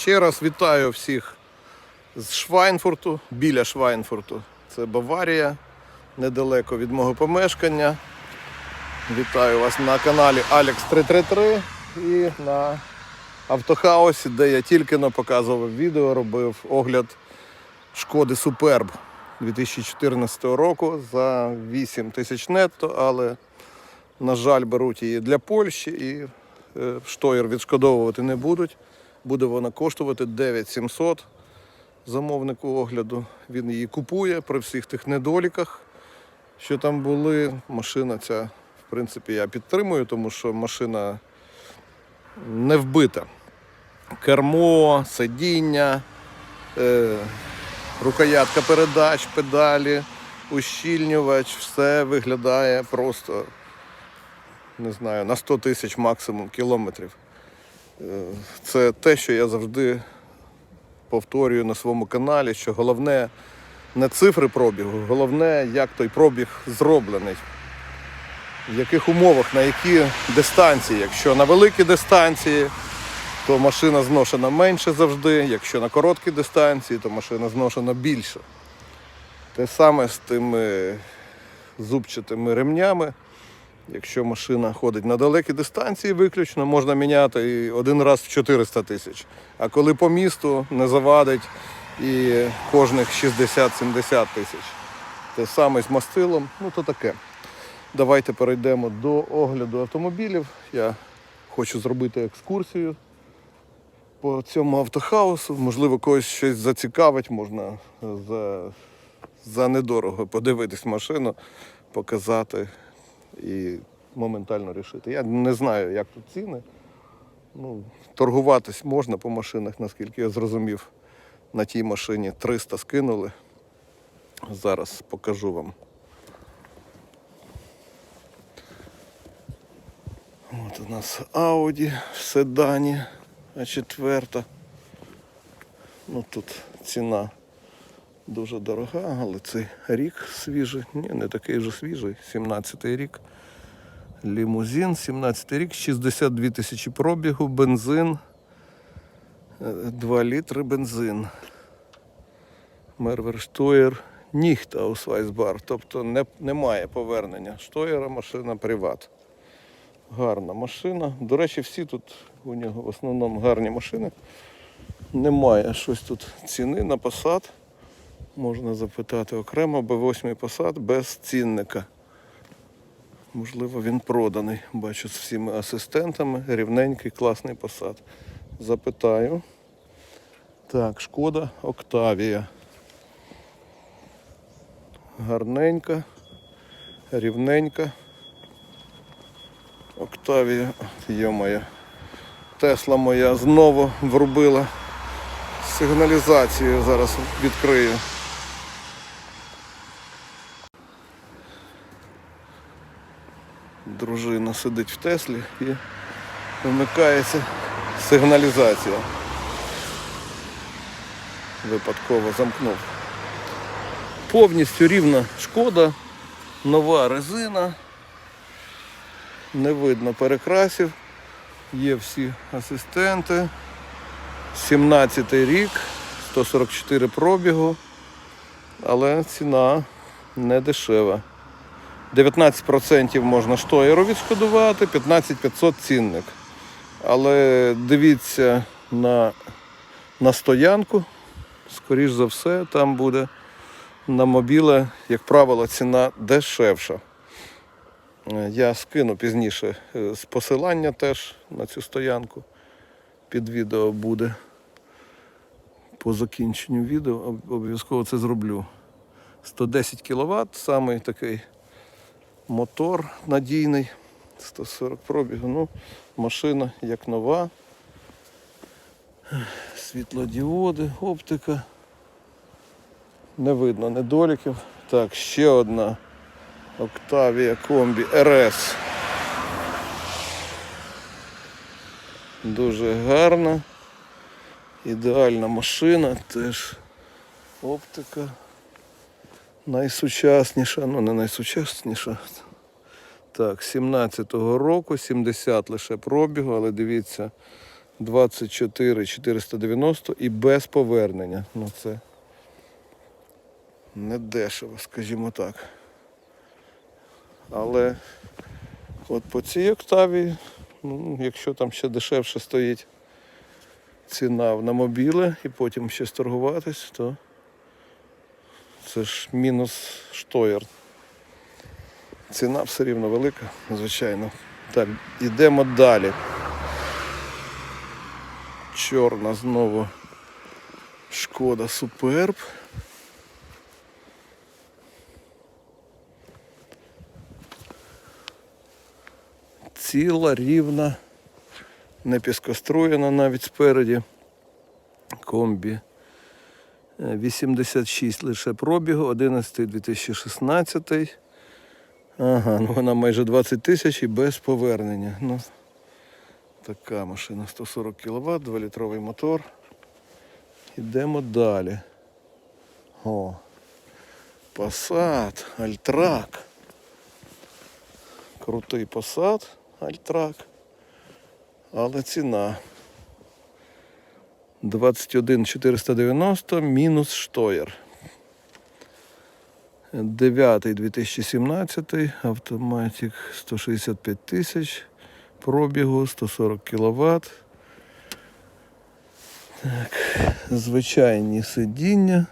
Ще раз вітаю всіх з Швайнфурту, біля Швайнфурту. Це Баварія, недалеко від мого помешкання. Вітаю вас на каналі Alex333 і на автохаусі, де я тільки но показував відео, робив огляд шкоди Суперб 2014 року за 8 тисяч нетто, але, на жаль, беруть її для Польщі і е, штоєр відшкодовувати не будуть. Буде вона коштувати 9700 замовнику огляду. Він її купує при всіх тих недоліках, що там були. Машина ця, в принципі, я підтримую, тому що машина не вбита. Кермо, сидіння, е, рукоятка передач, педалі, ущільнювач, все виглядає просто, не знаю, на 100 тисяч максимум кілометрів. Це те, що я завжди повторюю на своєму каналі, що головне не цифри пробігу, головне, як той пробіг зроблений. В яких умовах, на які дистанції. Якщо на великі дистанції, то машина зношена менше завжди. Якщо на короткі дистанції, то машина зношена більше. Те саме з тими зубчатими ремнями. Якщо машина ходить на далекі дистанції виключно, можна міняти і один раз в 400 тисяч. А коли по місту не завадить і кожних 60-70 тисяч. Те саме з мастилом, ну то таке. Давайте перейдемо до огляду автомобілів. Я хочу зробити екскурсію по цьому автохаусу. Можливо, когось щось зацікавить, можна за, за недорого подивитись машину, показати і моментально рішити. Я не знаю, як тут ціни. Ну, торгуватись можна по машинах, наскільки я зрозумів. На тій машині 300 скинули. Зараз покажу вам. От у нас Audi седані, а четверта. Ну тут ціна дуже дорога, але цей рік свіжий. Ні, не такий вже свіжий, 17-й рік. Лімузин, 17 й рік, 62 тисячі пробігу, бензин, 2 літри бензин. Мервер Штоєр, ніхта Ausweisbar, тобто не, немає повернення Штоєра, машина приват. Гарна машина. До речі, всі тут у нього в основному гарні машини. Немає щось тут ціни на посад. Можна запитати окремо, Б8 посад без цінника. Можливо, він проданий. Бачу з всіма асистентами. Рівненький, класний посад. Запитаю. Так, шкода Октавія. Гарненька, рівненька. Октавія, моя. Тесла моя знову врубила сигналізацію. Зараз відкрию. Дружина сидить в Теслі і вмикається сигналізація. Випадково замкнув. Повністю рівна шкода, нова резина. Не видно перекрасів. Є всі асистенти. 17 рік, 144 пробігу, але ціна не дешева. 19% можна штоєру відшкодувати, 15500 цінник. Але дивіться на, на стоянку, скоріш за все, там буде на мобіле, як правило, ціна дешевша. Я скину пізніше е, з посилання теж на цю стоянку. Під відео буде. По закінченню відео обов'язково це зроблю. 110 кВт, самий такий мотор надійний, 140 пробігу. Ну, машина як нова. Світлодіоди, оптика. Не видно недоліків. Так, ще одна Octavia Комбі RS. Дуже гарна. Ідеальна машина, теж оптика. Найсучасніша, ну не найсучасніша. Так, 17-го року, 70 лише пробігу, але дивіться, 24 490 і без повернення. Ну це не дешево, скажімо так. Але от по цій октаві, ну, якщо там ще дешевше стоїть ціна на мобіле і потім ще торгуватись, то це ж мінус штоєр. Ціна все рівно велика, звичайно. Так, ідемо далі. Чорна знову шкода суперб. Ціла, рівна, не піскоструєна навіть спереді. Комбі. Е, 86 лише пробігу, 11 2016. Ага, ну вона майже 20 тисяч і без повернення. Ну, така машина 140 кВт, 2-літровий мотор. Йдемо далі. О, Passat, Альтрак. Крутий Passat, Альтрак. Але ціна 21 490 мінус штоєр. 9 2017 автоматик 165 тисяч пробігу, 140 кВт. Так, звичайні сидіння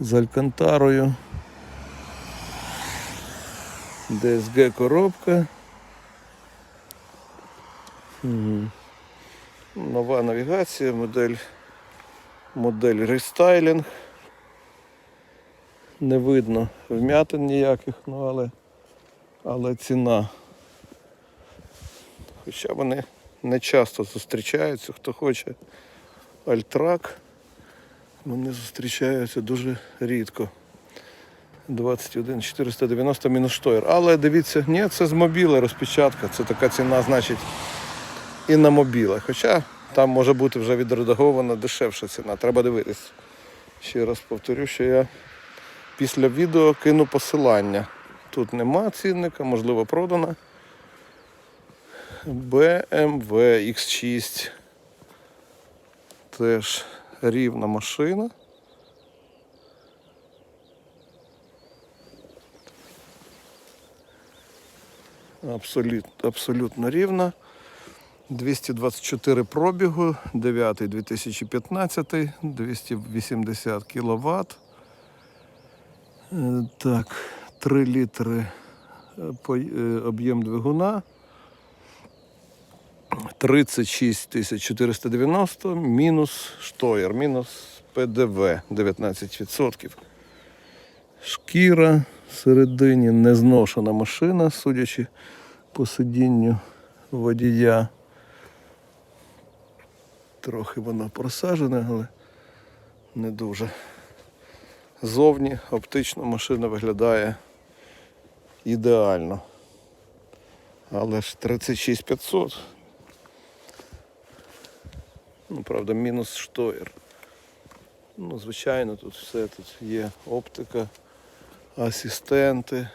з алькантарою. DSG коробка. Мгм. Нова навігація, модель, модель рестайлінг. Не видно вмятин ніяких, ну але, але ціна. Хоча вони не часто зустрічаються, хто хоче альтрак, вони зустрічаються дуже рідко. 21 490 мінус штоєр. Але дивіться, ні, це з мобіла розпечатка. Це така ціна, значить, і на мобіле. Хоча там може бути вже відредагована дешевша ціна. Треба дивитись. Ще раз повторю, що я після відео кину посилання. Тут нема цінника, можливо, продана. BMW X6. Теж рівна машина. Абсолютно, абсолютно рівна. 224 пробігу, 9 2015, 280 кВт. Так, 3 літри е, е, об'єм двигуна. 36 490 мінус штоєр, мінус ПДВ 19%. Шкіра всередині незношена машина, судячи по сидінню водія. Трохи вона просажена, але не дуже. Зовні оптично машина виглядає ідеально. Але ж 36500. Ну, правда, мінус штоєр. Ну, звичайно, тут все тут є оптика, асистенти.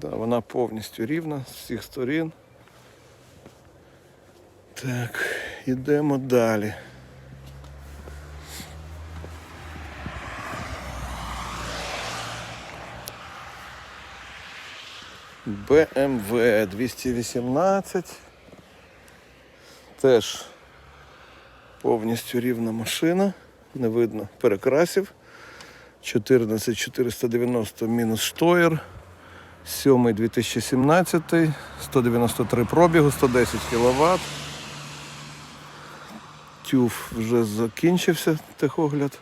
Да, вона повністю рівна з всіх сторін. Так, йдемо далі. BMW 218. Теж повністю рівна машина. Не видно перекрасів. 14 490 мінус штоєр. 7 2017, 193 пробігу, 110 кВт. Тюф вже закінчився техогляд.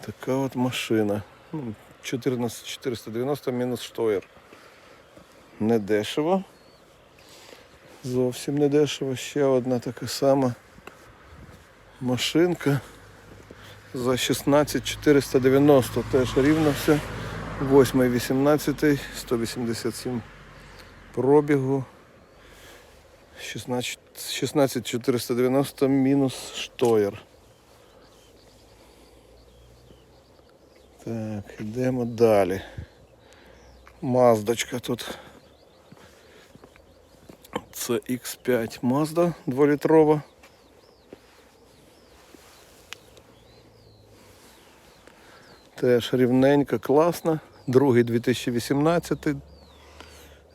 Така от машина. Ну, 14 490 мінус штоєр. Не дешево. Зовсім не дешево. Ще одна така сама машинка за 16 490. Теж рівно все. 8 18 187 пробігу. 16 16 490 мінус штоєр. Так, йдемо далі. Маздочка тут. Це X5 Mazda 2-літрова. Теж рівненька, класна. Другий 2018.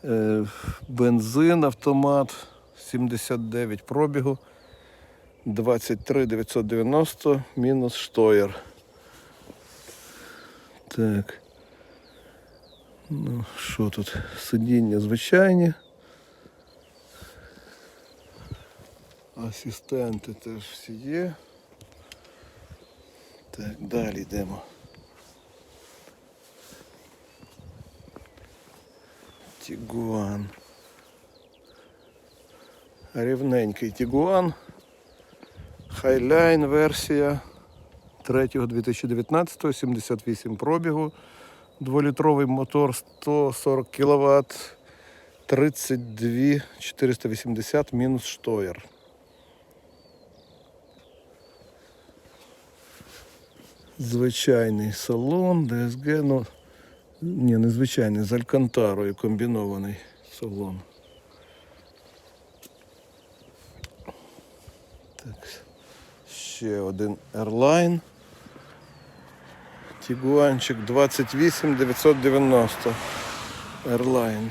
Е, Бензин, автомат, 79 пробігу. 23 990 мінус штоєр. Так. Ну, що тут? Сидіння звичайні. Асистенти теж всі є. Так, далі йдемо. Тігуан. Рівненький Тігуан. Хайлайн версія 3 2019 78 пробігу. Дволітровий мотор 140 кВт 32 480 мінус штоєр. Звичайний салон, ДСГ, ну ні, не звичайний, з Алькантарою комбінований салон. Так, ще один Airline. Тігуанчик 28 990 Airline.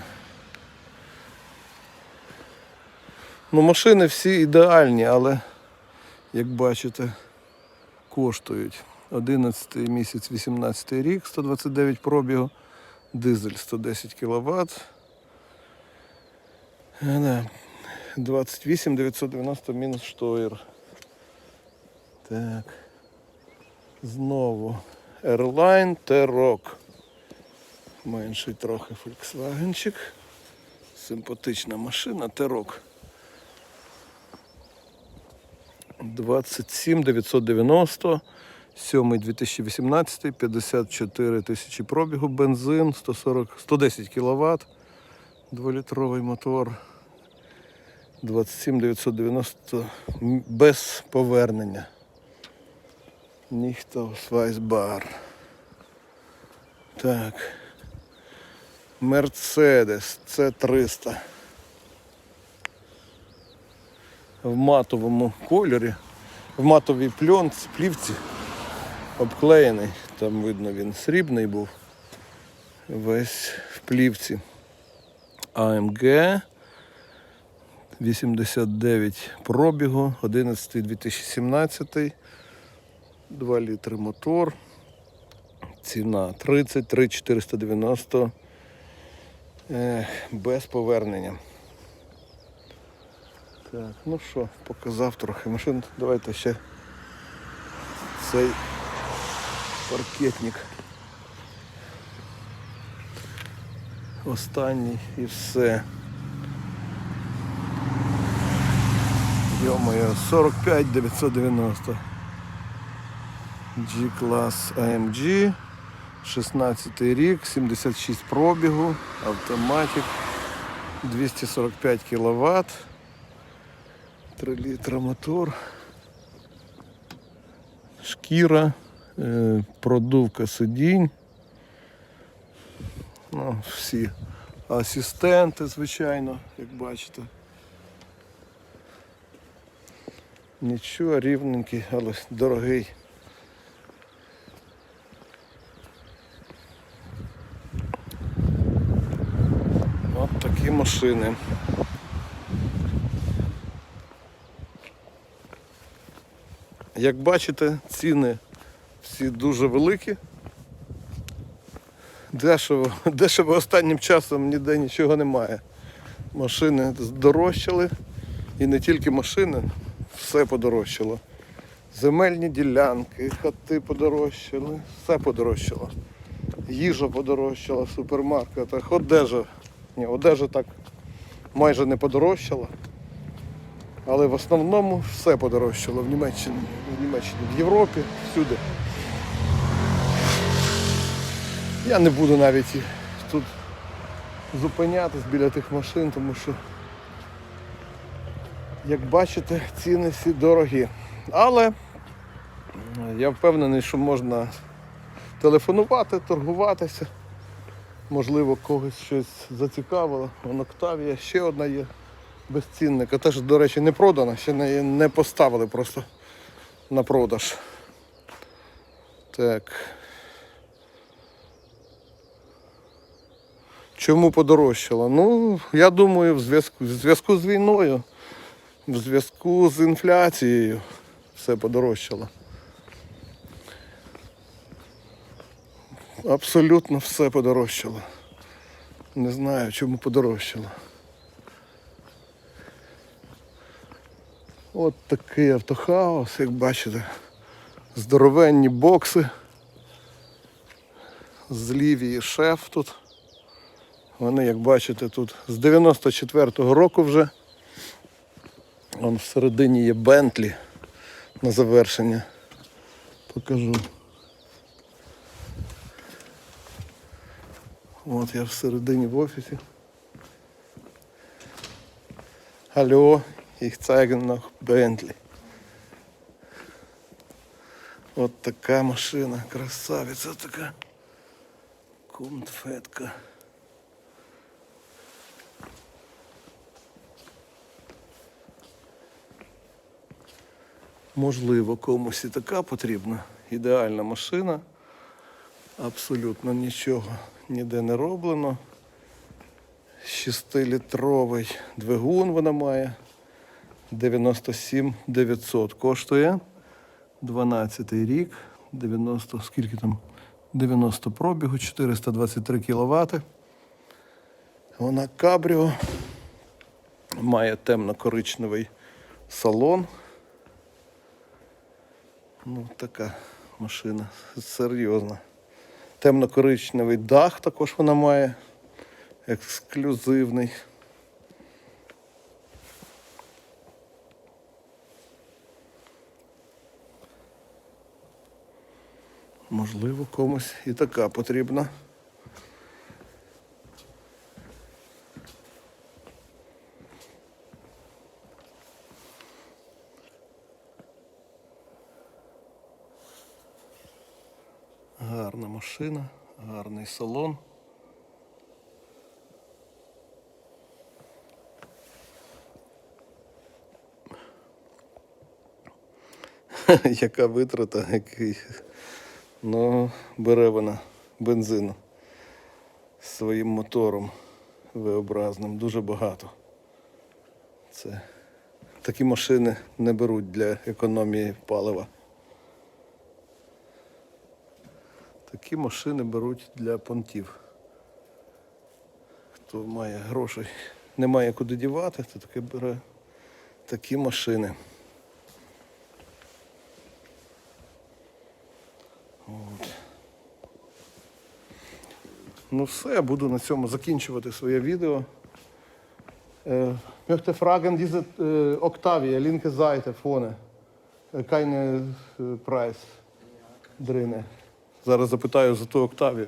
Ну, машини всі ідеальні, але, як бачите, коштують. 11 місяць, 18 рік, 129 пробігу, дизель 110 кВт. 28 990 мінус штоєр. Так. Знову Airline T-Rock. Менший трохи Volkswagenчик. Симпатична машина T-Rock. 27 990. 7 2018, 54 тисячі пробігу, бензин, 140, 110 кВт, 2-літровий мотор. 27 990 без повернення. Ніхто свайсбар. Так. Мерседес С300. В матовому кольорі, в матовій пльонці, плівці обклеєний. Там видно він срібний був. Весь в плівці. AMG 89 пробігу, 11 2017, 2 літри мотор. Ціна 33 490 без повернення. Так, ну що, показав трохи машин. Давайте ще цей паркетник. Останній і все. Йо-моє, 45 990. G-клас AMG. 16 рік, 76 пробігу, автоматик, 245 кВт, 3 літра мотор, шкіра, продувка сидінь. Ну, всі асистенти, звичайно, як бачите. Нічого, рівненький, але дорогий. От такі машини. Як бачите, ціни всі дуже великі. Дешево, дешево останнім часом ніде нічого немає. Машини здорожчали. І не тільки машини, все подорожчало. Земельні ділянки, хати подорожчали, все подорожчало. Їжа подорожчала в супермаркетах, одежа. Ні, одежа так майже не подорожчала. Але в основному все подорожчало в Німеччині, в Німеччині, в Європі, всюди. Я не буду навіть тут зупинятись біля тих машин, тому що, як бачите, ціни всі дорогі. Але я впевнений, що можна телефонувати, торгуватися. Можливо, когось щось зацікавило. Вон Октавія ще одна є безцінника. Теж, до речі, не продана, ще не, не поставили просто на продаж. Так. Чому подорожчало? Ну, я думаю, в зв'язку, в зв'язку з війною, в зв'язку з інфляцією все подорожчало. Абсолютно все подорожчало. Не знаю, чому подорожчало. От такий автохаус, як бачите. Здоровенні бокси. З Лівії шеф тут. Вони, як бачите, тут з 94-го року вже. Вон всередині є Бентлі на завершення. Покажу. От я всередині в офісі. Алло, їх zeigen Bentley. От така машина, красавиця така. Кунтфетка. Можливо, комусь і така потрібна. Ідеальна машина. Абсолютно нічого ніде не роблено. 6-літровий двигун вона має. 97 900 коштує. 12 рік. 90, скільки там? 90 пробігу, 423 кВт. Вона кабріо. Має темно-коричневий салон. Ну, така машина серйозна. Темно-коричневий дах також вона має. Ексклюзивний. Можливо, комусь і така потрібна. Гарна машина, гарний салон. Яка витрата, який. Ну, бере вона бензину своїм мотором V-образним, дуже багато. Це такі машини не беруть для економії палива. Такі машини беруть для понтів. Хто має грошей, не має куди дівати, то таки бере такі машини. От. Ну все, буду на цьому закінчувати своє відео. Möchte fragen, diese äh, Octavia, linke Seite vorne, äh, keine äh, Preis. Зараз запитаю за ту Октавію.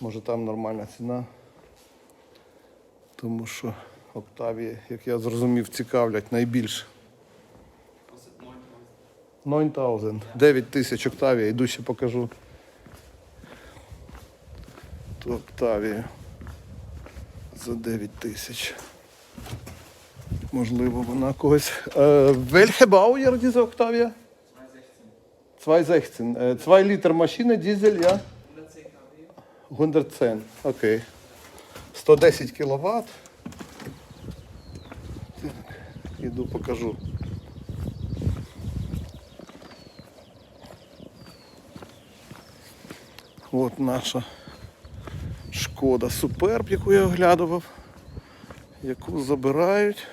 Може там нормальна ціна. Тому що Октавії, як я зрозумів, цікавлять найбільше. 9 тисяч. 9 тисяч Октавія. Йду ще покажу. Ту Октавію. За 9 тисяч. Можливо, вона когось. Е, Welche Baujahr diese Octavia? 216. Äh, 2 Liter Maschine, Diesel, ja? 110. Окей. 110 кВт. Іду покажу. От наша шкода Суперб, яку я оглядував, яку забирають.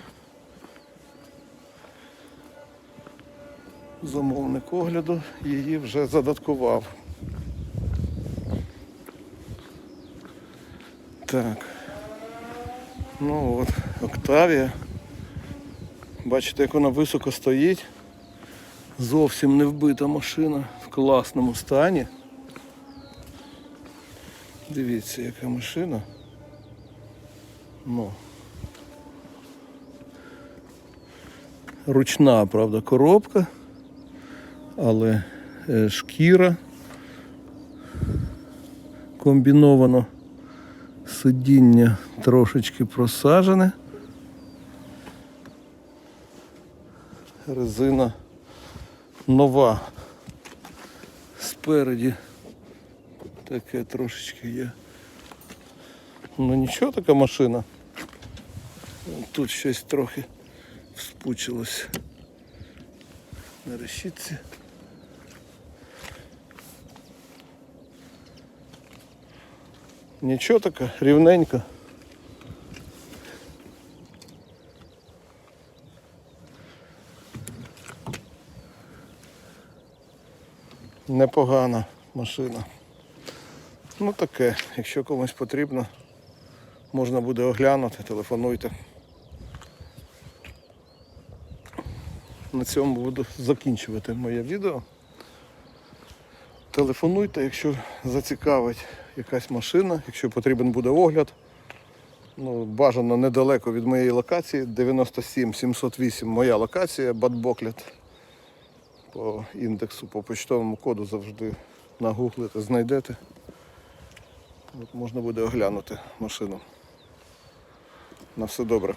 Замовник огляду її вже задаткував. Так. Ну от, Октавія. Бачите, як вона високо стоїть. Зовсім не вбита машина в класному стані. Дивіться, яка машина. Ну. Ручна, правда, коробка, але е, шкіра комбіновано сидіння трошечки просажене. Резина нова. Спереді таке трошечки є. Ну нічого така машина. Тут щось трохи вспучилось на решітці. Нічого така, рівненька. Непогана машина. Ну таке, якщо комусь потрібно, можна буде оглянути, телефонуйте. На цьому буду закінчувати моє відео. Телефонуйте, якщо зацікавить якась машина, якщо потрібен буде огляд. Ну, бажано недалеко від моєї локації. 97 708 моя локація, Бадбоклет. По індексу, по почтовому коду завжди нагуглите, знайдете. От можна буде оглянути машину. На все добре.